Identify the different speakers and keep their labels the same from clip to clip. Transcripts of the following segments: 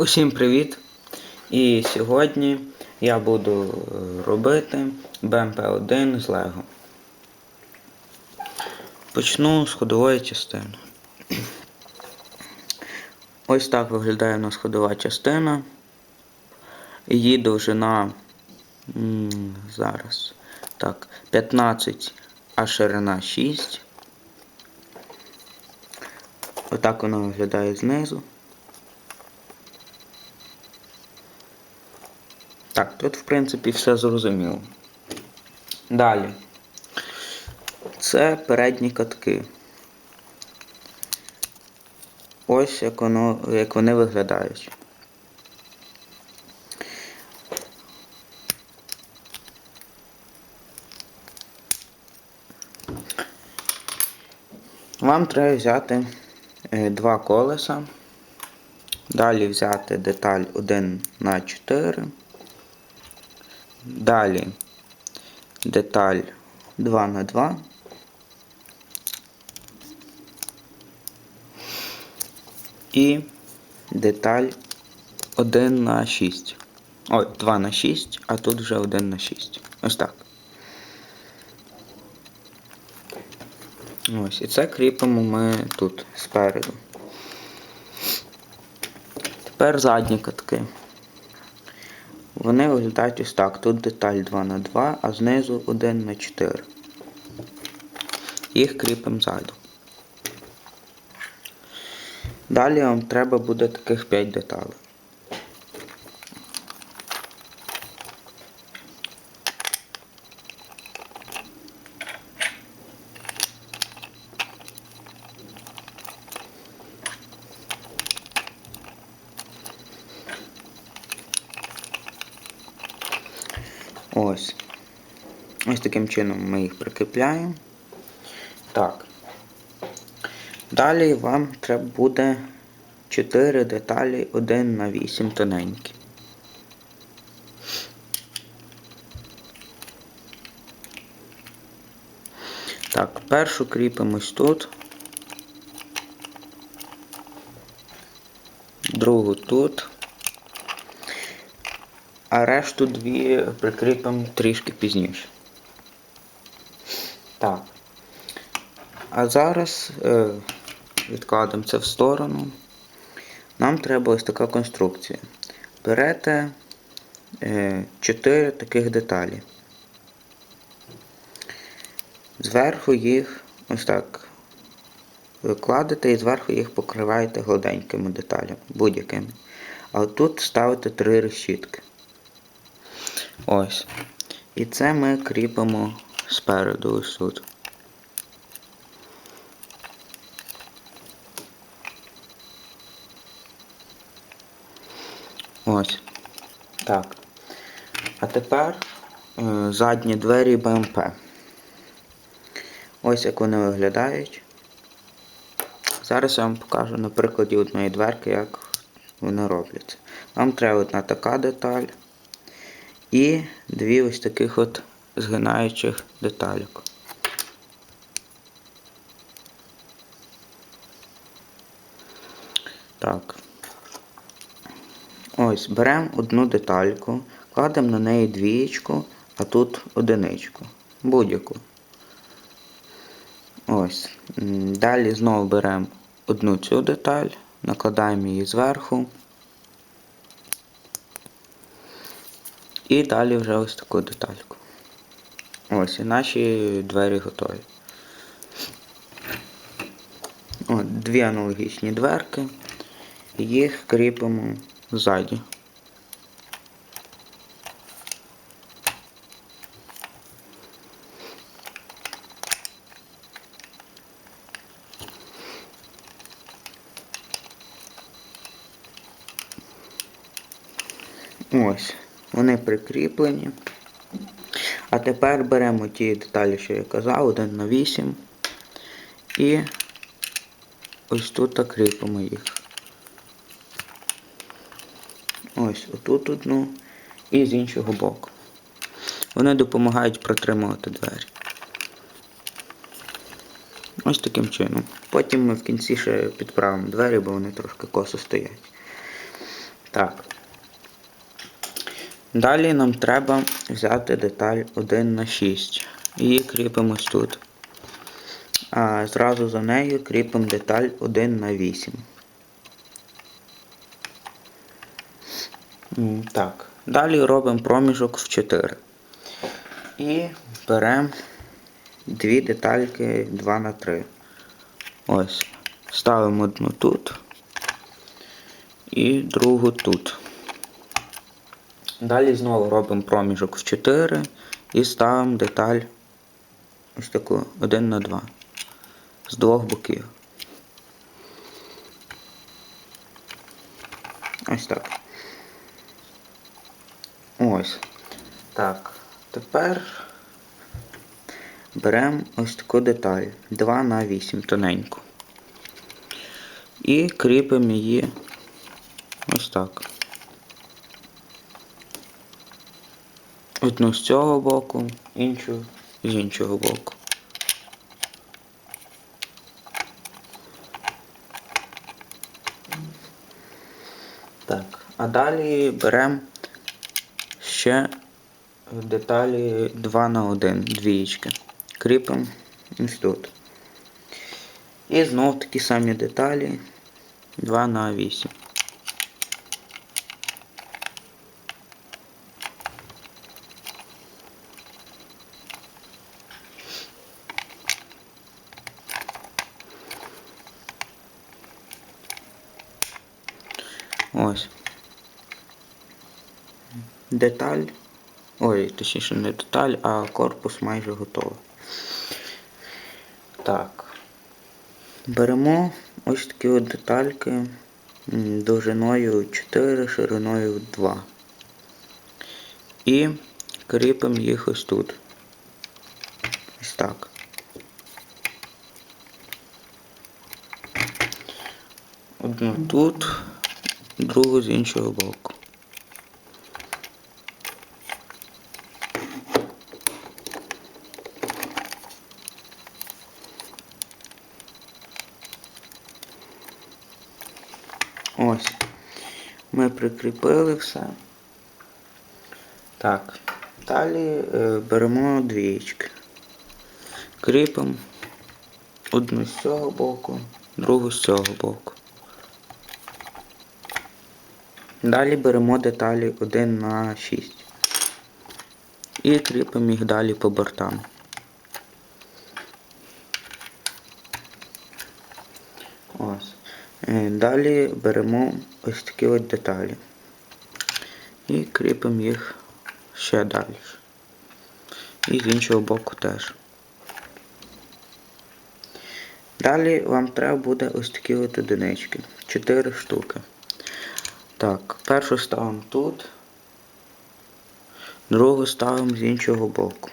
Speaker 1: Усім привіт! І сьогодні я буду е, робити BMP1 з Лего. Почну з ходової частини. Ось так виглядає у нас ходова частина. Її довжина зараз так, 15, а ширина 6. Отак вона виглядає знизу. Так, тут в принципі все зрозуміло. Далі. Це передні катки. Ось як, воно, як вони виглядають. Вам треба взяти е, два колеса. Далі взяти деталь 1 на 4. Далі деталь 2 на 2. І деталь 1 на 6. Ой, 2 на 6, а тут вже 1 на 6. Ось так. Ось, і це кріпимо ми тут спереду. Тепер задні катки. Вони виглядають ось так. Тут деталь 2 на 2, а знизу 1 на 4. Їх кріпимо ззаду. Далі вам треба буде таких 5 деталей. Ось. Ось таким чином ми їх прикріпляємо. Так. Далі вам треба буде 4 деталі 1 на 8 тоненькі. Так, першу кріпимось тут. Другу тут. А решту дві прикріпимо трішки пізніше. Так. А зараз е, відкладемо це в сторону. Нам треба ось така конструкція. Берете е, 4 таких деталі. Зверху їх ось так викладете і зверху їх покриваєте гладенькими деталями, будь-якими. А тут ставите три решітки. Ось. І це ми кріпимо спереду ось тут. Ось. Так. А тепер е, задні двері БМП. Ось як вони виглядають. Зараз я вам покажу на прикладі одної дверки, як вони робляться. Вам треба одна така деталь і дві ось таких от згинаючих деталік. Так. Ось, беремо одну детальку, кладемо на неї двієчку, а тут одиничку. Будь-яку. Ось. Далі знову беремо одну цю деталь, накладаємо її зверху. І далі вже ось таку детальку. Ось, і наші двері готові. От, дві аналогічні дверки. Їх кріпимо ззаді. Ось, вони прикріплені. А тепер беремо ті деталі, що я казав, 1 на 8. І ось тут кріпимо їх. Ось отут одну і з іншого боку. Вони допомагають протримувати двері. Ось таким чином. Потім ми в кінці ще підправимо двері, бо вони трошки косо стоять. Так. Далі нам треба взяти деталь 1 на 6. Її кріпимось тут. А зразу за нею кріпимо деталь 1 на 8. Так. Далі робимо проміжок в 4. І беремо дві детальки 2 на 3. Ось. Ставимо одну тут і другу тут. Далі знову робимо проміжок в 4 і ставимо деталь ось таку 1 на 2 з двох боків. Ось так. Ось. Так. Тепер беремо ось таку деталь 2 на 8 тоненьку. І кріпимо її ось так. Одну з цього боку, іншу з іншого боку. Так, а далі беремо ще деталі 2 на 1, двієчки. Кріпимо ось тут. І знов такі самі деталі 2 на 8. Ось. Деталь. Ой, точніше не деталь, а корпус майже готовий. Так. Беремо ось такі от детальки довжиною 4, шириною 2. І кріпимо їх ось тут. Ось так. Одну тут, другу з іншого боку. Ось. Ми прикріпили все. Так. Далі е, беремо двієчки. Кріпимо одну з цього боку, другу з цього боку. Далі беремо деталі 1 на 6. І кріпимо їх далі по бортам. Ось. Е, Далі беремо ось такі от деталі. І кріпимо їх ще далі. І з іншого боку теж. Далі вам треба буде ось такі от одинички. 4 штуки. Так, першу ставимо тут, другу ставимо з іншого боку.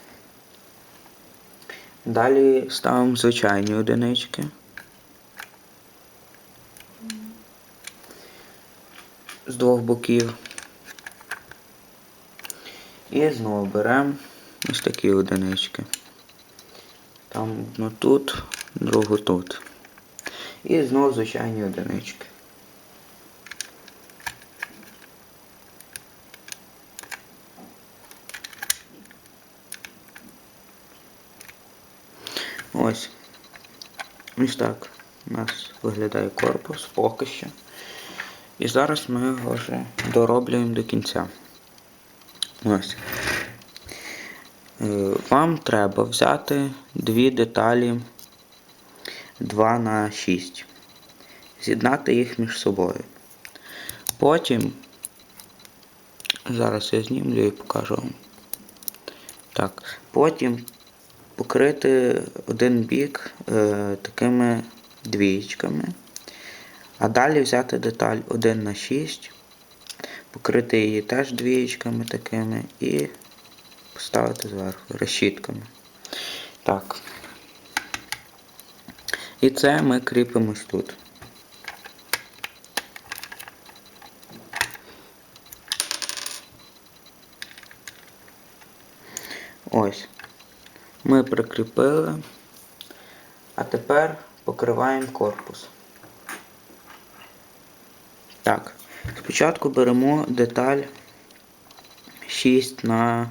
Speaker 1: Далі ставимо звичайні одинички. З двох боків. І знову беремо ось такі одинички. Там одну тут, другу тут. І знову звичайні одинички. Ось. Ось так у нас виглядає корпус поки що. І зараз ми його вже дороблюємо до кінця. Ось. Е, Вам треба взяти дві деталі 2 на 6. З'єднати їх між собою. Потім, зараз я знімлю і покажу вам. Так, потім покрити один бік е, такими двієчками. А далі взяти деталь 1 на 6, покрити її теж двієчками такими і поставити зверху решітками. Так. І це ми кріпимо ось тут. Ось. Ми прикріпили. А тепер покриваємо корпус. Так. Спочатку беремо деталь 6 на.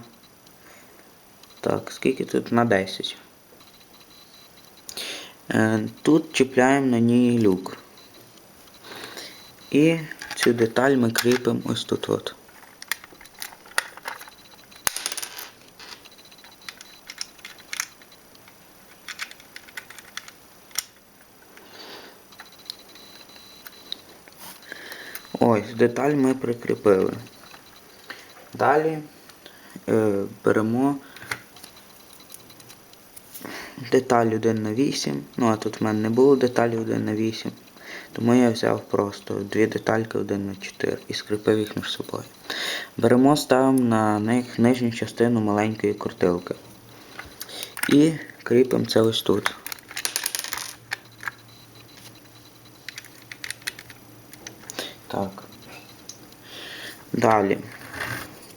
Speaker 1: Так, скільки тут на 10. Е, Тут чіпляємо на ній люк. І цю деталь ми кріпимо ось тут от. Ось, деталь ми прикріпили. Далі е, беремо деталь 1 на 8. Ну, а тут в мене не було деталі 1 на 8. Тому я взяв просто дві детальки 1 на 4 і скріпив їх між собою. Беремо, ставимо на них нижню частину маленької крутилки. І кріпимо це ось тут. Так. Далі.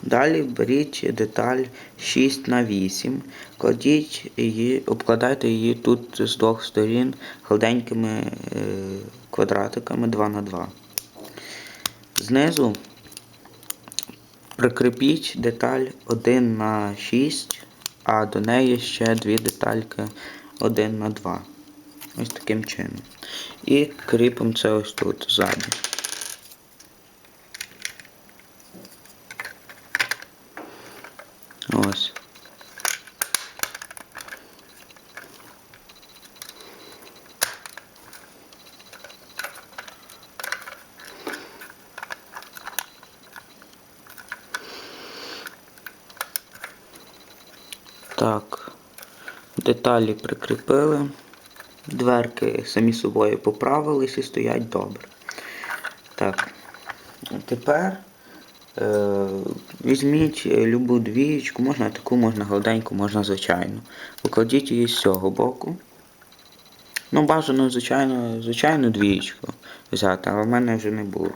Speaker 1: Далі беріть деталь 6 на 8 кладіть її, обкладайте її тут з двох сторін гладенькими е, квадратиками 2 на 2 Знизу прикріпіть деталь 1 на 6 а до неї ще дві детальки 1 на 2 Ось таким чином. І кріпимо це ось тут ззаді. Ось. Так, деталі прикріпили, дверки самі собою поправились і стоять добре. Так, тепер Е, Візьміть любу двієчку, можна таку, можна гладеньку, можна звичайну. Покладіть її з цього боку. Ну, бажано, звичайно, звичайну двієчку взяти, але в мене вже не було.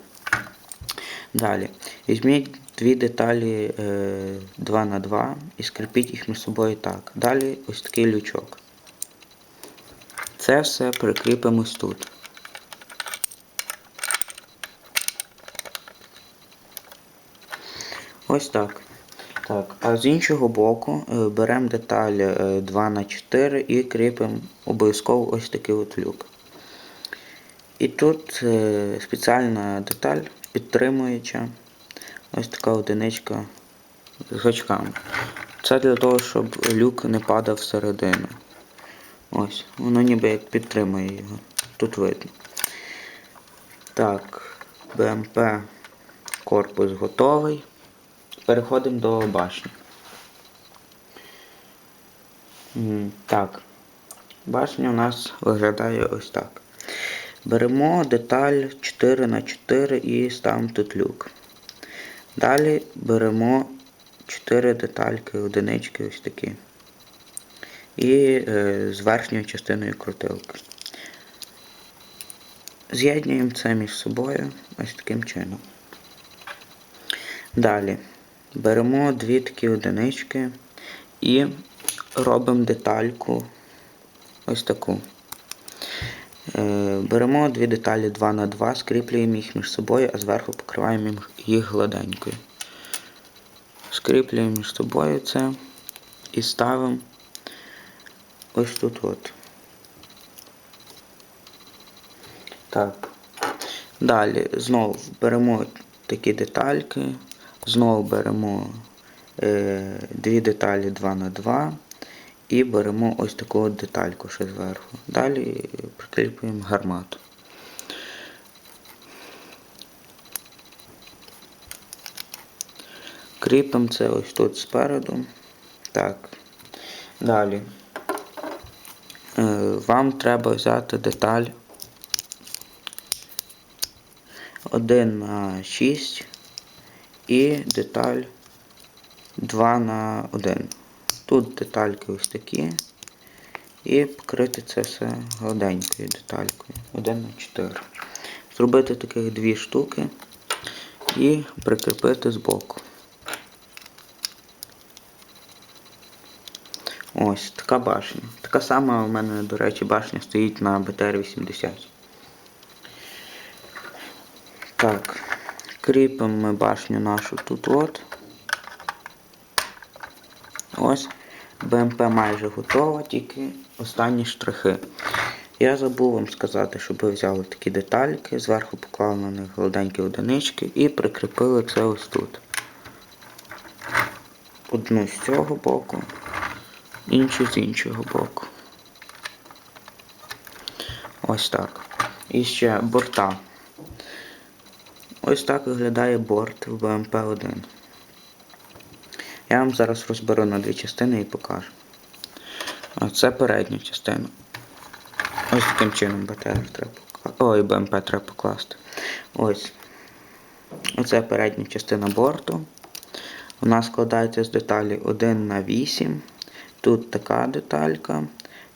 Speaker 1: Далі. Візьміть дві деталі е, 2 на 2 і скріпіть їх між собою так. Далі ось такий лючок. Це все прикріпимо тут. Ось так. Так, А з іншого боку е, беремо деталь 2 на 4 і кріпимо обов'язково ось такий от люк. І тут е, спеціальна деталь підтримуюча ось така одиничка з гачками. Це для того, щоб люк не падав всередину. Ось, воно ніби як підтримує його. Тут видно. Так, БМП корпус готовий. Переходимо до башні. Так, башня у нас виглядає ось так. Беремо деталь 4 на 4 і ставимо тут люк. Далі беремо 4 детальки, одинички ось такі. І е, з верхньою частиною крутилки. З'єднуємо це між собою ось таким чином. Далі. Беремо дві такі одинички і робимо детальку ось таку. Е, беремо дві деталі 2 на 2 скріплюємо їх між собою, а зверху покриваємо їх гладенькою. Скріплюємо між собою це і ставимо ось тут от. Так. Далі знову беремо такі детальки. Знову беремо е, дві деталі 2 на 2 і беремо ось таку детальку ще зверху. Далі прикріплюємо гармату. Кріпимо це ось тут спереду. Так. Далі. Е, вам треба взяти деталь 1 на 6 і деталь 2 на 1. Тут детальки ось такі. І покрити це все гладенькою деталькою. 1 на 4. Зробити таких дві штуки і прикріпити збоку. Ось така башня. Така сама у мене, до речі, башня стоїть на БТР-80. Так. Кріпимо ми башню нашу тут от. Ось. БМП майже готова, тільки останні штрихи. Я забув вам сказати, щоб ви взяли такі детальки, зверху поклали на них гладенькі одинички і прикріпили це ось тут. Одну з цього боку, іншу з іншого боку. Ось так. І ще борта. Ось так виглядає борт в БМП-1. Я вам зараз розберу на дві частини і покажу. А Це передня частина. Ось таким чином БТР треба покласти. Ой, БМП треба покласти. Ось. Оце передня частина борту. Вона складається з деталі 1 на 8. Тут така деталька.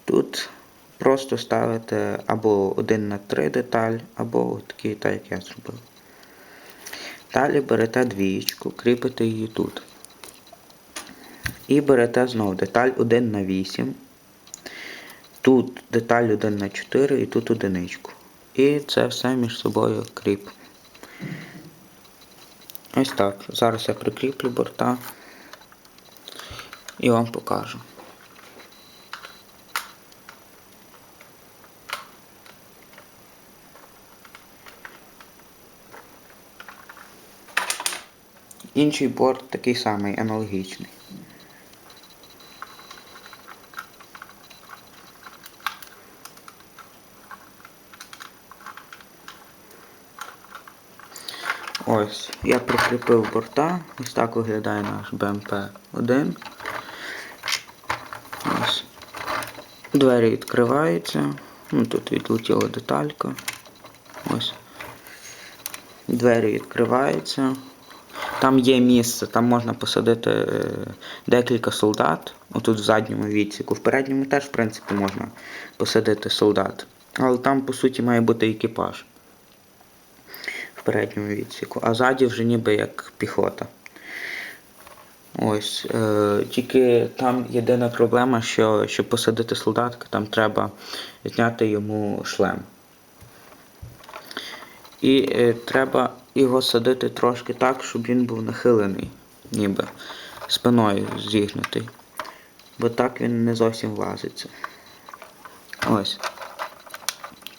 Speaker 1: Тут просто ставите або 1 на 3 деталь, або такі, так як я зробив. Далі берете двієчку, кріпите її тут. І берете знову деталь 1 на 8. Тут деталь 1 на 4 і тут одиничку. І це все між собою кріп. Ось так. Зараз я прикріплю борта і вам покажу. Інший борт такий самий, аналогічний. Ось, я прикріпив борта. Ось так виглядає наш БМП-1. Ось. Двері відкриваються. Ну, тут відлетіла деталька. Ось. Двері відкриваються. Там є місце, там можна посадити е, декілька солдат. Отут в задньому відсіку. В передньому теж, в принципі, можна посадити солдат. Але там, по суті, має бути екіпаж передньому відсіку, а ззаді вже ніби як піхота. Ось. Е, тільки там єдина проблема, що щоб посадити солдатка, там треба зняти йому шлем. І е, треба його садити трошки так, щоб він був нахилений, ніби спиною зігнутий. Бо так він не зовсім влазиться. Ось.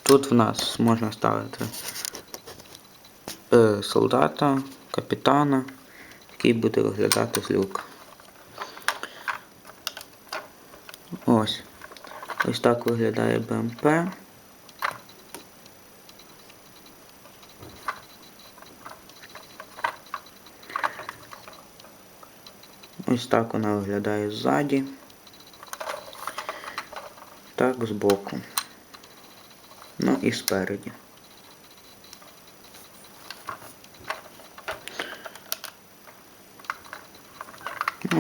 Speaker 1: Тут в нас можна ставити е, солдата, капітана, який буде виглядати з люка. Ось. Ось так виглядає БМП. Ось так вона виглядає ззаді. Так збоку. Ну і спереді.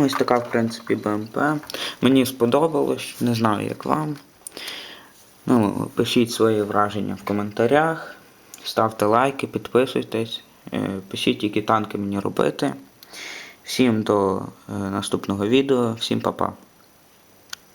Speaker 1: Ось така, в принципі, БМП. Мені сподобалось, не знаю, як вам. Ну, пишіть свої враження в коментарях, ставте лайки, підписуйтесь, е, пишіть, які танки мені робити. Всім до е, наступного відео, всім па-па.